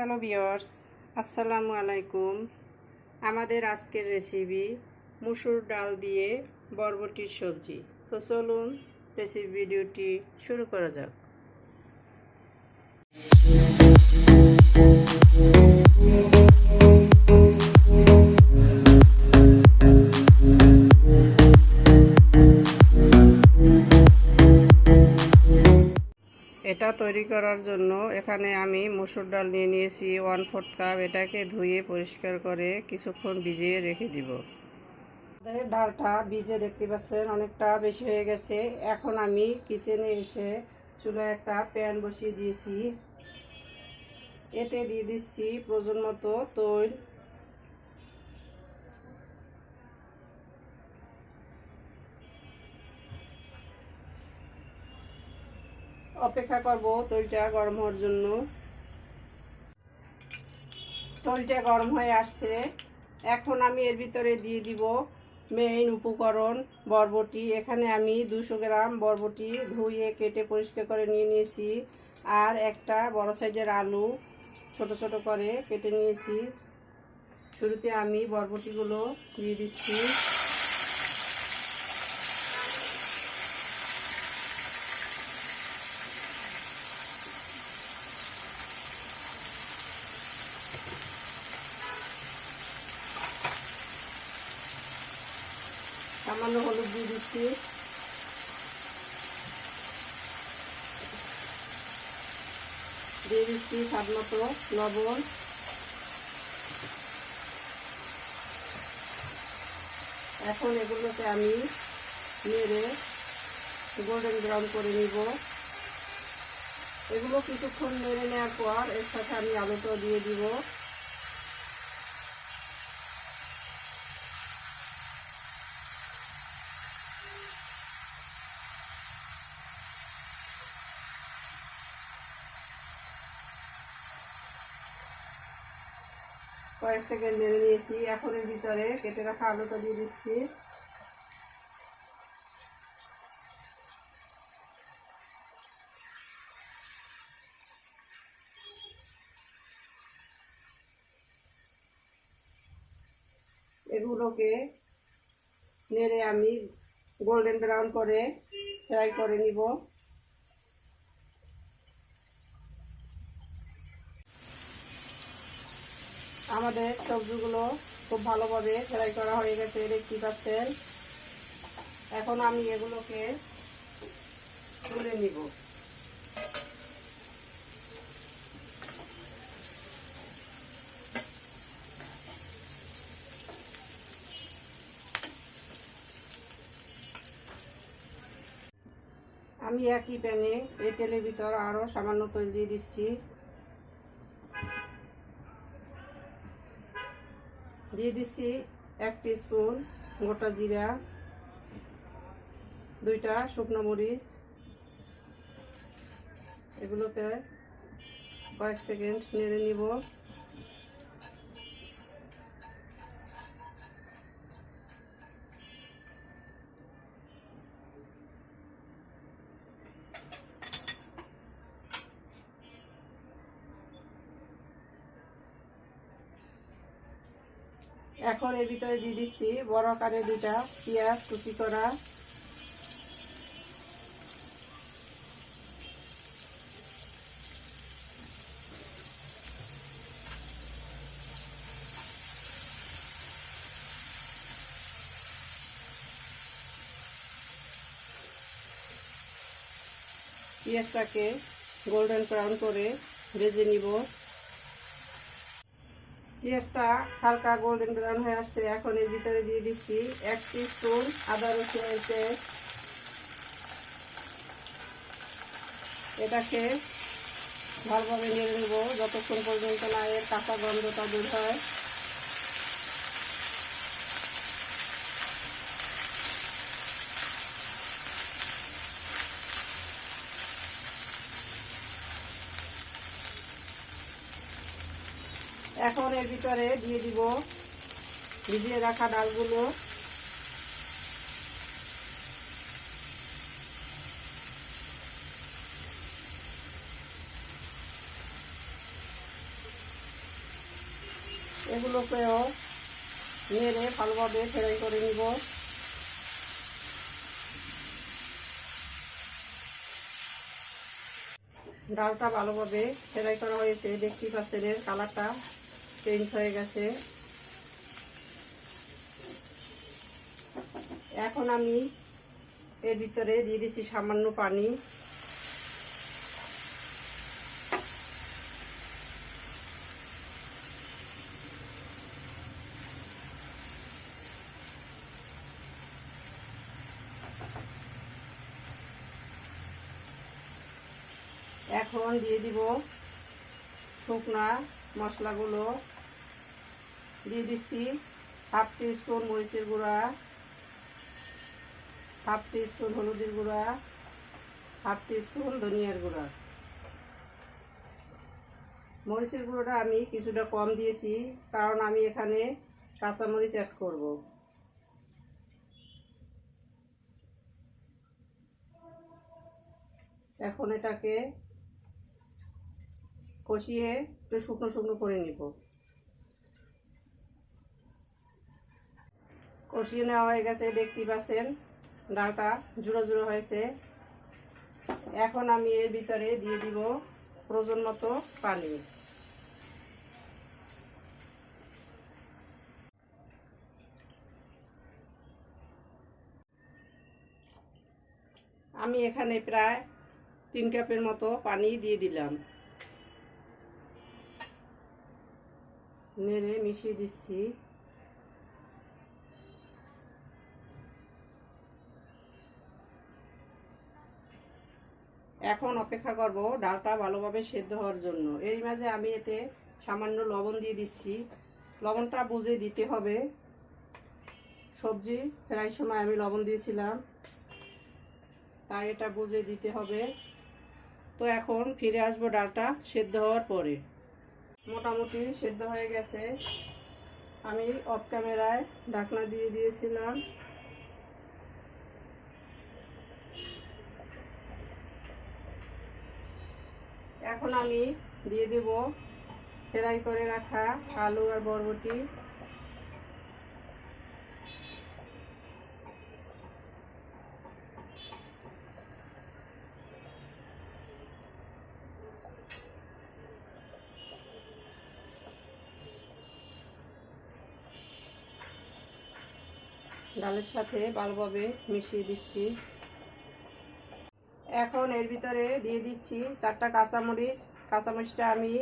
Hello বিয়র্স আসসালামু আলাইকুম আমাদের আজকের রেসিপি মুসুর ডাল দিয়ে বরবটির সবজি। তো চলুন রেসিপি ভিডিওটি শুরু করা যাক। এটা তৈরি করার জন্য এখানে আমি মসুর ডাল নিয়ে নিয়েছি ওয়ান ফোর্থ কাপ এটাকে ধুয়ে পরিষ্কার করে কিছুক্ষণ ভিজিয়ে রেখে দিব। ডালটা ভিজে দেখতে পাচ্ছেন, অনেকটা বেশি হয়ে গেছে। এখন আমি কিচেনে এসে চুলায় একটা প্যান বসিয়ে দিয়েছি। এতে দিয়ে দিচ্ছি প্রয়োজন মতো তৈল। অপেক্ষা করব তৈলটা গরম হওয়ার জন্য। তৈলটা গরম হয়ে আসছে। এখন আমি এর ভিতরে দিয়ে দিব মেইন উপকরণ, বরবটি। এখানে আমি দুশো গ্রাম বরবটি ধুয়ে কেটে পরিষ্কার করে নিয়ে নিয়েছি। আর একটা বড় সাইজের আলু ছোট ছোট করে কেটে নিয়েছি। শুরুতে আমি বরবটিগুলো দিয়ে দিচ্ছি সামান্য হলুদ দিয়ে দিচ্ছি দিয়ে দিচ্ছি লবণ। এখন এগুলোকে আমি নেড়ে গোল্ডেন ব্রাউন করে নিব। এগুলো কিছুক্ষণ নেড়ে নেওয়ার পর এর সাথে আমি আলুটাও দিয়ে দিব। কয়েক সেকেন্ড নেড়ে নিয়েছি এখন এর ভিতরে কেটে রাখা আলুটা দিয়ে দিচ্ছি। এগুলোকে নেড়ে আমি গোল্ডেন ব্রাউন করে ফ্রাই করে নিব। আমাদের সবজিগুলো খুব ভালোভাবে ফ্রাই করা হয়ে গেছে, দেখতে পাচ্ছেন। এখন আমি এগুলোকে তুলে নিব। আমি একই প্যানে এই তেলের ভিতর আরও সামান্য তেল দিয়ে দিচ্ছি। দিয়ে দিছি এক স্পুন গোটা জিরা দুইটা শুকনো মরিচ। এগুলোকে কয়েক সেকেন্ড নেড়ে নিব। এখন এর ভিতরে দিয়ে দিচ্ছি বড় আকারে দুটা পেঁয়াজ কুচি করা। পেঁয়াজটাকে গোল্ডেন ব্রাউন করে ভেজে নিব। পেঁয়াজটা হালকা গোল্ডেন ব্রাউন হয়ে আসছে। এখন এর ভিতরে দিয়ে দিচ্ছি এক স্পুন আদা রসুনের পেস্ট। এটাকে ভালোভাবে নিয়ে নেব। যতক্ষণ পর্যন্ত না এর কাঁচা গন্ধটা দূর হয়। এখন এর ভিতরে দিয়ে দিব, ভিজিয়ে রাখা ডালগুলো। এগুলোকেও নেড়ে ভালোভাবে ফ্রাই করে নিব। ডালটা ভালোভাবে ফ্রাই করা হয়েছে, দেখতেই পাচ্ছেন এর কালারটা। চেঞ্জ হয়ে গেছে। এখন আমি এর ভিতরে দিয়ে দিচ্ছি সামান্য পানি। এখন দিয়ে দিব শুকনা মশলাগুলো দিয়ে দিচ্ছি। হাফ স্পুন মরিচের গুঁড়া, হাফ স্পুন হলুদের গুঁড়া, হাফ স্পুন ধনিয়ার গুঁড়া। মরিচের গুঁড়োটা আমি কিছুটা কম দিয়েছি, কারণ আমি এখানে কাঁচামরিচ অ্যাড করব। এখন এটাকে কষিয়ে একটু শুকনো শুকনো করে নিব। কষিয়ে নেওয়া হয়ে গেছে, দেখতেই পাচ্ছেন, ডালটা জুড়ো জুড়ো হয়েছে। এখন আমি এর ভিতরে দিয়ে দিব প্রয়োজন মতো পানি। আমি এখানে প্রায় তিন কাপের মতো পানি দিয়ে দিলাম। নেড়ে মিশিয়ে দিচ্ছি এখন অপেক্ষা করব ডালটা ভালোভাবে সেদ্ধ হওয়ার জন্য। এর মাঝে আমি এতে সামান্য লবণ দিয়ে দিচ্ছি। লবণটা বুঝে দিতে হবে। সবজি, প্রায় সময় আমি লবণ দিয়েছিলাম। তাই এটা বুঝে দিতে হবে। তো এখন ফিরে আসব ডালটা সেদ্ধ হওয়ার পরে। মোটামুটি সেদ্ধ হয়ে গেছে। আমি অফ ক্যামেরায় ঢাকনা দিয়ে দিয়েছিলাম। এখন আমি দিয়ে দেব ফ্রাই করে রাখা আলু আর বরবটি। ডালের সাথে ভালোভাবে মিশিয়ে দিচ্ছি। এখন এর ভিতরে দিয়ে দিচ্ছি চারটা কাঁচামরিচ। কাঁচামরিচটা আমি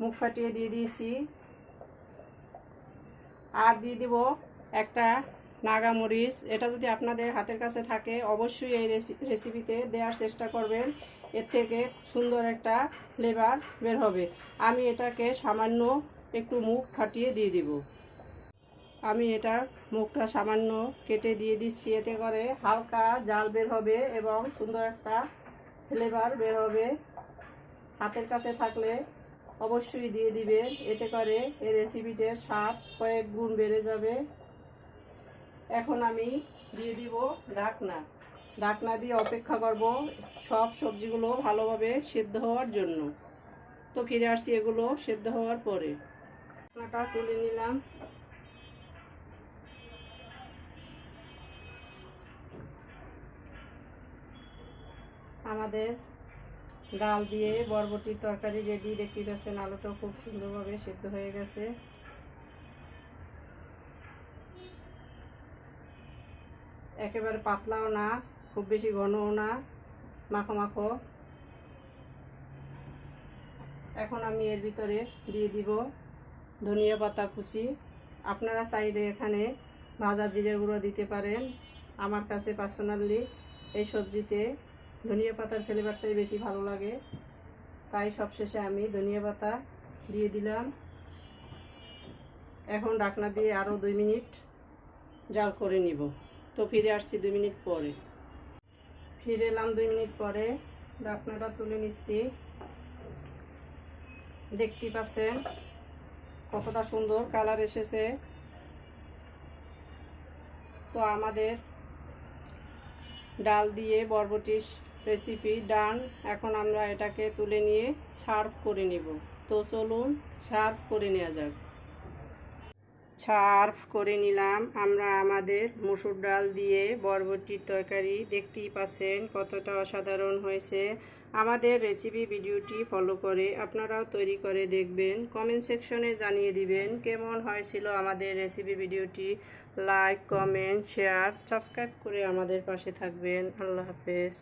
মুখ ফাটিয়ে দিয়ে দিয়েছি। আর দিয়ে দিব একটা নাগামরিচ। এটা যদি আপনাদের হাতের কাছে থাকে, অবশ্যই এই রেসিপিতে দেওয়ার চেষ্টা করবেন। এর থেকে সুন্দর একটা ফ্লেভার বের হবে। আমি এটাকে সামান্য একটু মুখ ফাটিয়ে দিয়ে দিব। আমি এটার মুখটা সামান্য কেটে দিয়ে দিচ্ছি। এতে করে হালকা জাল বের হবে এবং সুন্দর একটা ফ্লেভার বের হবে। হাতের কাছে থাকলে অবশ্যই দিয়ে দিবেন। এতে করে এই রেসিপিটার স্বাদ কয়েক গুণ বেড়ে যাবে। এখন আমি দিয়ে দিব ঢাকনা ঢাকনা দিয়ে অপেক্ষা করব সব সবজিগুলো ভালোভাবে সেদ্ধ হওয়ার জন্য। তো ফিরে আসছি এগুলো সেদ্ধ হওয়ার পরে। ঢাকনাটা তুলে নিলাম। আমাদের ডাল দিয়ে বরবটির তরকারি রেডি দেখতে পাচ্ছেন আলুটাও খুব সুন্দরভাবে সেদ্ধ হয়ে গেছে। একেবারে পাতলাও না, খুব বেশি ঘনও না, মাখো মাখো। এখন আমি এর ভিতরে দিয়ে দিব ধনিয়া পাতা কুচি। আপনারা চাইলে এখানে ভাজা জিরে গুঁড়ো দিতে পারেন। আমার কাছে পার্সোনালি এই সবজিতে ধনিয়া পাতার ফ্লেভারটাই বেশি ভালো লাগে। তাই সবশেষে আমি ধনিয়া পাতা দিয়ে দিলাম। এখন ডাকনা দিয়ে আরও দুই মিনিট জাল করে নিব। তো ফিরে আসছি দুই মিনিট পরে। ফিরে এলাম দুই মিনিট পরে। ডাকনাটা তুলে নিচ্ছি। দেখতে পাচ্ছেন কতটা সুন্দর কালার এসেছে। তো আমাদের ডাল দিয়ে বরবটির রেসিপি ডান এখন আমরা এটাকে তুলে নিয়ে সার্ভ করে নিব। তো চলুন সার্ভ করে নেওয়া যাক। সার্ভ করে নিলাম। আমরা আমাদের মসুর ডাল দিয়ে বরবটির তরকারি। দেখতেই পাচ্ছেন কতটা অসাধারণ হয়েছে। আমাদের রেসিপি ভিডিওটি ফলো করে আপনারাও তৈরি করে দেখবেন। কমেন্ট সেকশনে জানিয়ে দিবেন কেমন হয়েছিল আমাদের রেসিপি ভিডিওটি। লাইক কমেন্ট শেয়ার সাবস্ক্রাইব করে আমাদের পাশে থাকবেন। আল্লাহ হাফেজ।